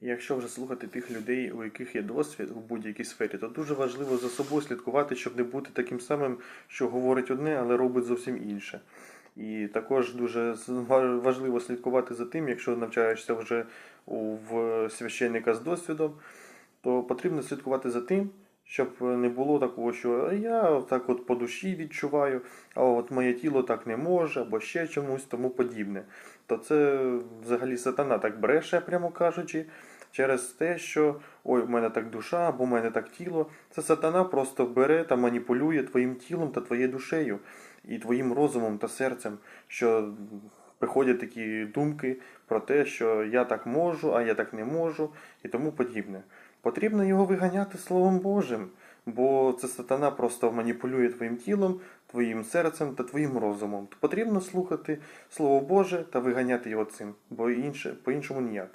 Якщо вже слухати тих людей, у яких є досвід у будь-якій сфері, то дуже важливо за собою слідкувати, щоб не бути таким самим, що говорить одне, але робить зовсім інше. І також дуже важливо слідкувати за тим, якщо навчаєшся вже в священника з досвідом, то потрібно слідкувати за тим, щоб не було такого, що я так от по душі відчуваю, а от моє тіло так не може, або ще чомусь тому подібне. То це взагалі сатана так бреше, прямо кажучи, через те, що ой, в мене так душа, або в мене так тіло. Це сатана просто бере та маніпулює твоїм тілом та твоєю душею, і твоїм розумом та серцем, що приходять такі думки про те, що я так можу, а я так не можу, і тому подібне. Потрібно його виганяти Словом Божим, бо це сатана просто маніпулює твоїм тілом, твоїм серцем та твоїм розумом. Потрібно слухати Слово Боже та виганяти його цим, бо інше, по-іншому ніяк.